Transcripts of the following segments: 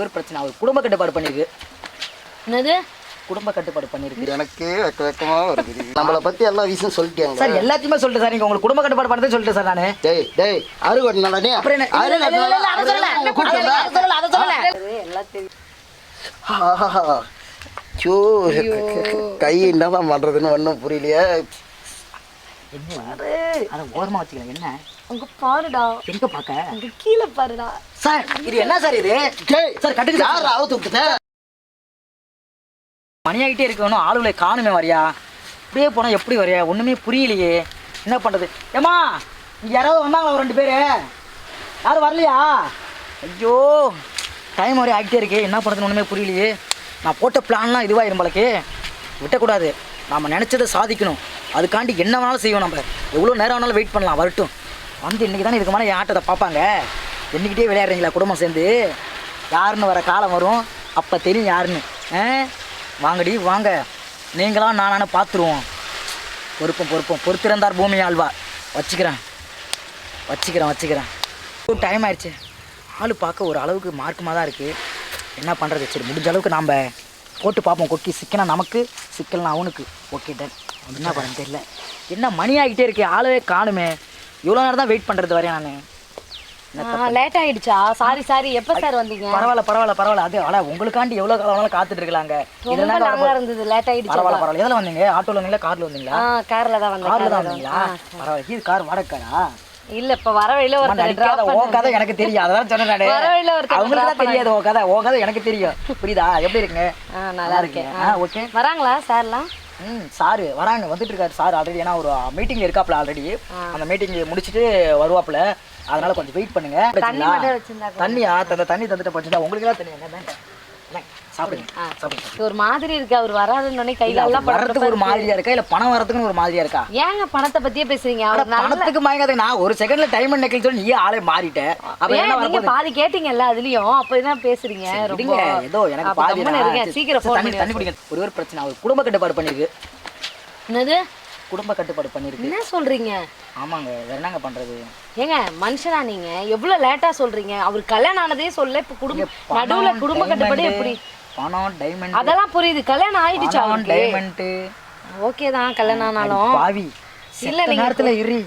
ஒரே ஒரு பிரச்சனை. அவர் குடும்ப கட்டுப்பாடு பண்ணிருக்கு. என்னது? குடும்ப கட்டுப்பாடு பண்ணிருக்கு. எனக்கு வெக்க வெக்கமா வருது நம்மளை பத்தி எல்லா விஷயம் சொல்லிட்டாங்க சார் எல்லாத்தையுமே சொல்லிட்டு சார். நீங்க உங்களுக்கு குடும்ப கட்டுப்பாடு பண்ணதே சொல்லிட்டு சார் நானு. டேய் டேய் அறுவடை நடனே அப்புறம் என்ன? இல்ல, இல்ல, அதை சொல்லல. அதை சொல்லல, அதை சொல்லல. எல்லாம் தெரியும் சோ கை என்னதான் பண்றதுன்னு ஒன்றும் புரியலையே. அதை ஓரமா வச்சுக்கலாம் என்ன? அங்க பாருடா. எங்க பாக்க? கீழே பாருடா. சார் இது என்ன சார் இது? டேய் சார் கட்டுக்கு யார் அவுத்து விட்டுட்ட மணி ஆகிட்டே இருக்கு ஒன்றும் ஆளுகளை காணுமே வரியா? இப்படியே போனால் எப்படி வரியா? ஒன்றுமே புரியலையே. என்ன பண்ணுறது ஏம்மா இங்கே யாராவது வந்தாங்களா ஒரு ரெண்டு பேர்? யாரும் வரலையா? ஐயோ டைம் வரையும் ஆகிட்டே இருக்கே. என்ன பண்ணுறதுன்னு ஒன்றுமே புரியலையே. நான் போட்ட பிளான்லாம் இதுவாயிரும் போலக்கு. விட்டக்கூடாது. நாம் நினச்சதை சாதிக்கணும். அதுக்காண்டி என்ன வேணாலும் செய்வோம் நம்ம. எவ்வளோ நேரம் வேணாலும் வெயிட் பண்ணலாம் வரட்டும். வந்து இன்றைக்கி தானே இதுக்கு மேலே என் ஆட்டத்தை பார்ப்பாங்க. என்னைக்கிட்டே விளையாடுறீங்களா குடும்பம் சேர்ந்து? யாருன்னு வர காலம் வரும். அப்போ தெரியும் யாருன்னு. ஆ? வாங்கடி வாங்க. நீங்களாம் நானானு பார்த்துருவோம். பொறுப்போம் பொறுப்போம். பொறுத்திருந்தார் பூமி ஆழ்வா வச்சுக்கிறேன். வச்சுக்கிறேன் வச்சுக்கிறேன். டைம் ஆயிடுச்சு. ஆள் பார்க்க ஒரு அளவுக்கு மார்க்கமாக தான் இருக்குது என்ன பண்ணுறது சரி முடிஞ்ச அளவுக்கு நாம் போட்டு பார்ப்போம். கொக்கி சிக்கனா நமக்கு சிக்கல்னா அவனுக்கு. ஓகே டன் என்ன பண்ண தெரியல. என்ன மணி ஆகிட்டே இருக்கே ஆளவே காணுமே. இவ்வளோ நேரம் தான் வெயிட் பண்ணுறது வரையா நான்? லேட் ஆயிடுச்சா? சாரி சாரி எப்ப சார் வந்தீங்க? பரவாயில்ல பரவாயில்ல பரவாயில்ல. அது ஆனால் உங்களுக்காண்டி எவ்வளோ காலம் காத்துட்டு இருக்கலாங்க. ரொம்ப இதெல்லாம் இருந்தது லேட் ஆயிடுச்சு பரவாயில்ல பரவாயில்ல. எதில் வந்தீங்க? ஆட்டோவில் வந்தீங்களா? காரில் வந்தீங்களா? கார்ல தான் வந்தேன் காரில் தான் வந்தீங்களா? பரவாயில்ல. இது கார் வாடகைக்காரா? இல்ல இப்ப வர வழியில ஒருத்தர் நடிக்காத ஓ. கதை எனக்கு தெரியும். அதான் சொன்னேன். வர வழியில ஒருத்தர் அவங்களுக்கு தான் தெரியாது ஓ கதை. ஓ கதை எனக்கு தெரியும். புரியுதா? எப்படி இருக்குங்க? நல்லா இருக்கேன். ஓகே. வராங்களா சார்லாம் ம் சாரு வராங்க வந்துட்டு இருக்காரு சார் ஆல்ரெடி ஏன்னா ஒரு மீட்டிங் இருக்காப்ல ஆல்ரெடி அந்த மீட்டிங் முடிச்சுட்டு வருவாப்புல. அதனால கொஞ்சம் வெயிட் பண்ணுங்க. தண்ணியா? தந்த தண்ணி தந்துட்டு போச்சுட்டா உங்களுக்கு தான் தண்ணி என்ன, சாப்பிடுங்க. ஒரு மாதிரி இருக்கு அவர் வராதுன்னு கையில எல்லாம் வரதுக்கு ஒரு மாதிரியா இருக்கா? இல்ல பணம் வரதுக்குன்னு ஒரு மாதிரியா இருக்கா? ஏங்க பணத்தை பத்தியே பேசுறீங்க? அவர் பணத்துக்கு மயங்காதுக்கு நான் ஒரு செகண்ட்ல டைம் நெக்கில் சொல்லி நீயே ஆளே மாறிட்டேன். அப்ப என்ன நீங்க பாதி கேட்டீங்கல்ல அதுலயும்? அப்பதான் பேசுறீங்க? ரொம்ப ஏதோ எனக்கு அப்ப பாதி இருங்க. சீக்கிரம் போன் பண்ணி தண்ணி குடிங்க. ஒரே ஒரு பிரச்சனை. அவர் குடும்ப கட்டுப்பாடு பண்ணிருக்கு. என்னது? குடும்ப கட்டுப்பாடு பண்ணிருக்கு. என்ன சொல்றீங்க? ஆமாங்க. வேற என்னங்க பண்றது? ஏங்க மனுஷனா நீங்க? எவ்வளவு லேட்டா சொல்றீங்க? அவர் கல்யாணம் ஆனதே சொல்ல இப்ப குடும்ப நடுவுல குடும்ப கட்டுப்பாடு எப்படி? பணம் டைமண்ட் அதெல்லாம் புரியுது. கல்யாணம் ஆயிடுச்சு அவருக்கு டைமண்ட் ஓகே தான் கல்யாணம் ஆனாலும். பாவி. இல்ல, நேரத்துல இரு.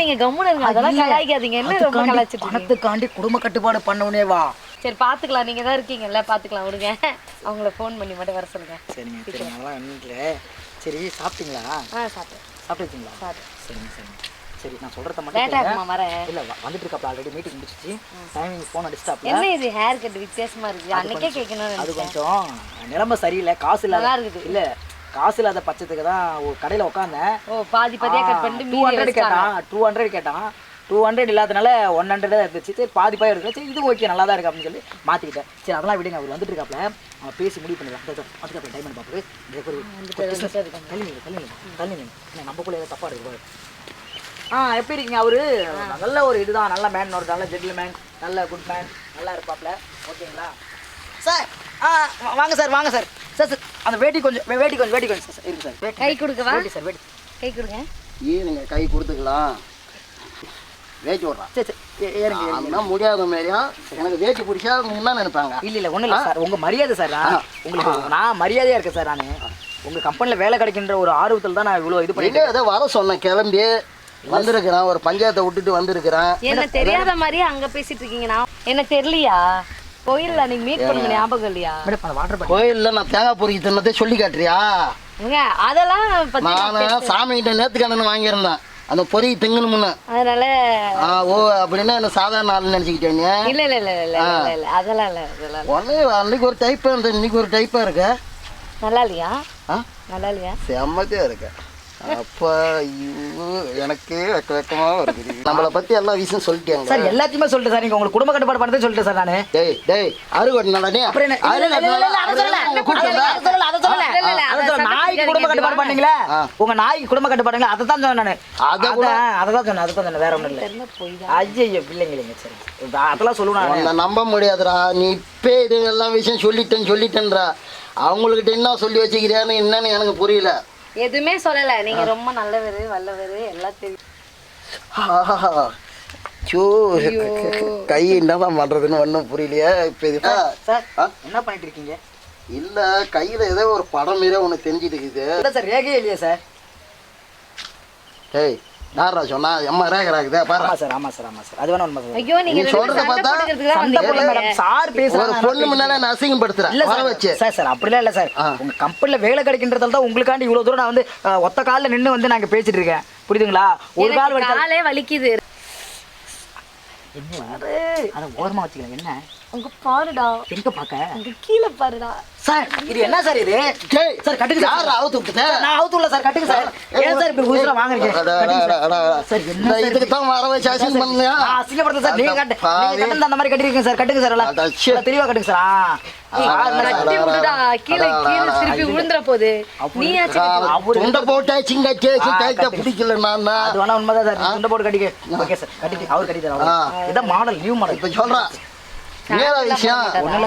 நீங்க கம்முன்னு இருங்க. அதெல்லாம். கலாய்க்காதீங்க. என்ன ரொம்ப கலாய்ச்சிட்டு? பணத்துக்காண்டி குடும்ப கட்டுப்பாடு பண்ணவனே வா. சரி பாத்துக்கலாம். நீங்க தான் இருக்கீங்கல்ல பாத்துக்கலாம். விடுங்க. அவங்கள ஃபோன் பண்ணி மட்டும் வர சொல்லுங்க. சரிங்க சரிங்க அதெல்லாம் ஒன்றும் இல்லை சரி சாப்பிட்டீங்களா? ஆ சாப்பிட்டேன். சாப்பிட்டுருக்கீங்களா? சாப்பிட்டேன். சரிங்க சரிங்க. சரி நான் சொல்கிறத மட்டும் வரேன் இல்ல வந்துட்டு இருக்காப்ல ஆல்ரெடி மீட்டிங் முடிச்சிச்சு. டைமிங் ஃபோன் அடிச்சிட்டாப்ல என்ன இது ஹேர் கட் வித்தியாசமா இருக்கு? அன்னைக்கே கேட்கணும்னு அது கொஞ்சம் நிலைமை சரியில்லை காசு இல்லாத இருக்குது. இல்ல காசு இல்லாத பட்சத்துக்கு தான் ஒரு கடையில உட்காந்தேன் ஓ பாதி பாதியா கட் பண்ணிட்டு டூ ஹண்ட்ரட் கேட்டான் டூ ஹண்ட்ரட் கேட்டான். டூ ஹண்ட்ரட் இல்லாதனால ஒன் ஹண்ட்ரட் தான் இருந்துச்சு சரி பாதி பாய் இருக்கு சரி இது ஓகே நல்லா தான் இருக்கு அப்படின்னு சொல்லி மாற்றிக்கிட்டேன் சரி அதெல்லாம் விடுங்க அவர் வந்துட்டு இருக்காப்ல அவன் பேசி முடிவு பண்ணிடலாம். அதுக்கப்புறம் டைம் பார்ப்பு தள்ளி தள்ளி தள்ளி நில்லு. என்ன நம்மக்குள்ள ஏதோ தப்பா இருக்கு. ஆ எப்படி இருக்கீங்க? அவரு நல்ல ஒரு இதுதான். நல்ல மேன் ஒரு நல்ல ஜென்டில்மேன் நல்ல குட் மேன் நல்லா இருப்பாப்ல. ஓகேங்களா? சார் ஆ வாங்க சார் வாங்க சார். சார் சார் அந்த வேட்டி கொஞ்சம் வேட்டி கொஞ்சம் வேட்டி கொஞ்சம் சார் இருக்கு சார் கை கொடுக்கவா? வேட்டி சார் வேட்டி. கை கொடுங்க. ஏன் நீங்க கை கொடுத்துக்கலாம்? வேட்டி விட்றான் சரி சரி ஏறுங்க. அதெல்லாம் முடியாத மாதிரியா? எனக்கு வேட்டி பிடிச்சா என்ன நினைப்பாங்க. இல்ல இல்ல ஒண்ணும் இல்ல சார். உங்க மரியாதை சார் நான் உங்களுக்கு நான் மரியாதையா இருக்கேன் சார் நானு. உங்க கம்பெனில வேலை கிடைக்கின்ற ஒரு ஆர்வத்தில் தான் நான் இவ்வளவு இது பண்ணிட்டு ஏதோ வர சொன்னேன் கிளம்பி. வந்திருக்கிறேன் ஒரு பஞ்சாயத்தை விட்டுட்டு வந்திருக்கிறேன். என்ன தெரியாத மாதிரியே அங்க பேசிட்டு இருக்கீங்க நான். என்ன தெரியலையா? கோயில்ல நீங்க மீட் பண்ண ஞாபகம் இல்லையா? கோயில்ல நான் தேங்காய் பொறுக்கி தின்னதே சொல்லி காட்டுறியா? அதெல்லாம் பத்தி நான் நான் பேச- சாமிகிட்ட நேத்து கண்ணன் வாங்கியிருந்தேன். அந்த பொறி திங்கணும்னு அதனால ஆ ஓ அப்படின்னா என்ன சாதாரண ஆள் நினச்சிக்கிட்டேங்க இல்ல இல்ல இல்ல இல்ல அதெல்லாம் இல்ல அதெல்லாம் அன்னைக்கு ஒரு டைப்பாக இருந்த இன்னைக்கு ஒரு டைப்பாக இருக்க. நல்லா இல்லையா? நல்லா இல்லையா? செம்மதியாக இருக்க. அப்போ ஐயோ எனக்கு வெக்க வெக்கமாக வருது. நம்மளை பற்றி எல்லா விஷயம் சொல்லிட்டாங்க சார் எல்லாத்தையுமே சொல்லிட்டு சார். நீங்க உங்களுக்கு குடும்ப கட்டுப்பாடு பண்ணதே சொல்லிட்டு சார் நானு. டேய் டேய் அறுவடை நடனே அப்புறம். நாய்க்கு குடும்ப கட்டுப்பாடு பண்ணீங்களா. உங்க நாய்க்கு குடும்ப கட்டுப்பாடுங்களா அதை தான் சொன்னேன் நானு. அதை அதை தான் சொன்னேன் அதை தான் சொன்னேன். வேற ஒண்ணும் இல்ல. தெரிஞ்ச போய் தான். ஐயோ பிள்ளைங்க இல்லைங்க சரி. அதெல்லாம் சொல்லுவேன் நம்ப முடியாதுடா. நீ இப்போ இது எல்லா விஷயம் சொல்லிட்டேன்னு சொல்லிட்டேன்றா. அவங்கக்கிட்ட என்ன சொல்லி வச்சுக்கிறியான்னு என்னன்னு எனக்கு புரியல. எதுவுமே சொல்லல. நீங்க ரொம்ப நல்லவர் வல்லவர் எல்லாம் தெரியும். சோ கை என்னதான் பண்றதுன்னு ஒன்றும் புரியலையே. இப்போ இது சார் ஆ? என்ன பண்ணிட்டு இருக்கீங்க இல்ல கையில ஏதோ ஒரு படம் மாரியே உனக்கு தெரிஞ்சிட்டு இருக்குது. இல்லை சார் ரேகையே இல்லையா சார். ஏய் யாரா சொன்னா? எம்மா ரேகராக்குதே பாரு. ஆமா சார் ஆமா சார் ஆமா சார். அது வேணா உண்மை சார் ஐயோ நீங்க நீ சொல்றத பார்த்தா சண்டை வந்தீங்க. மேடம் சார் ஒரு பேசுறாங்க பொண்ணு முன்னால நான் அசிங்கப்படுத்துறேன் இல்ல வர சார் வச்சு. சார் சார் அப்படிலாம் இல்ல சார். உங்க கம்பெனில வேலை கிடைக்கின்றதால தான் உங்களுக்காண்டி இவ்வளவு தூரம் நான் வந்து ஒத்த கால்ல நின்னு வந்து நாங்க பேசிட்டு இருக்கேன். புரியுதுங்களா? ஒரு கால் வலிக்குது. என்ன அத ஓரமா வச்சுக்கலாம் என்ன? அங்க பாருடா. எங்க பாக்க? அங்க கீழே பாருடா. சார் இது என்ன சார் இது? டேய், சார் கட்டுங்க சார். யார் அவுத்து விட்டுட்ட? நான் அவுத்து விடல சார் கட்டுங்க சார். ஏன் சார் இப்படி உசுரா வாங்குறீங்க? சார். என்ன இதுக்கு தான் வர வச்சு அசிங்கம் பண்ணியா நான் அசிங்கப்படுத்த சார். நீங்க கட்டு. நீங்க கட்டுனது அந்த மாதிரி கட்டிருக்கீங்க சார். கட்டுங்க சார் எல்லாம். தெளிவா கட்டுங்க சார்? கட்டி கட்டு. அவரு- கைட்ட கட்டு. கட்டிக்க. அவர் கட்டி மாடல் நியூ மாடல் இப்ப சொல்றேன் விஷயம்.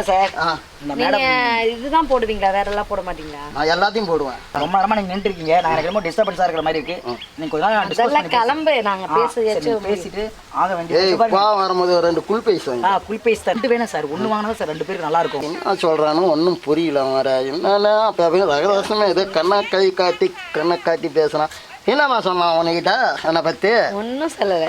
சார். ஆ, இந்த நீங்க மேடம். இதுதான் போடுவீங்களா? வேற எல்லாம் போட மாட்டீங்களா? நான் எல்லாத்தையும் போடுவேன். ரொம்ப நேரமா நீங்க நின்று இருக்கீங்க நான் எனக்கு ரொம்ப டிஸ்டர்பன்ஸா இருக்கிற மாதிரி இருக்கு. நீங்க கொஞ்ச நேரம் டிஸ்கஸ் கிளம்பு. நாங்க பேசிட்டு ஆக ஏய் வேண்டிய பா வரும்போது ஒரு ரெண்டு குள் பைஸ் வாங்கி. ஆ குல் பேஸ் ரெண்டு வேணும் சார். ஒண்ணு வாங்கினா சார் ரெண்டு பேருக்கு நல்லா இருக்கும். என்ன சொல்றானு ஒன்றும் புரியல வர என்னன்னா அப்போ அப்படியே ரகரசமே ஏதோ கண்ணை கை காட்டி கண்ணை காட்டி பேசுறான். என்னம்மா சொன்னான் உனக்கிட்ட என்னை பற்றி ஒன்னும் சொல்லல.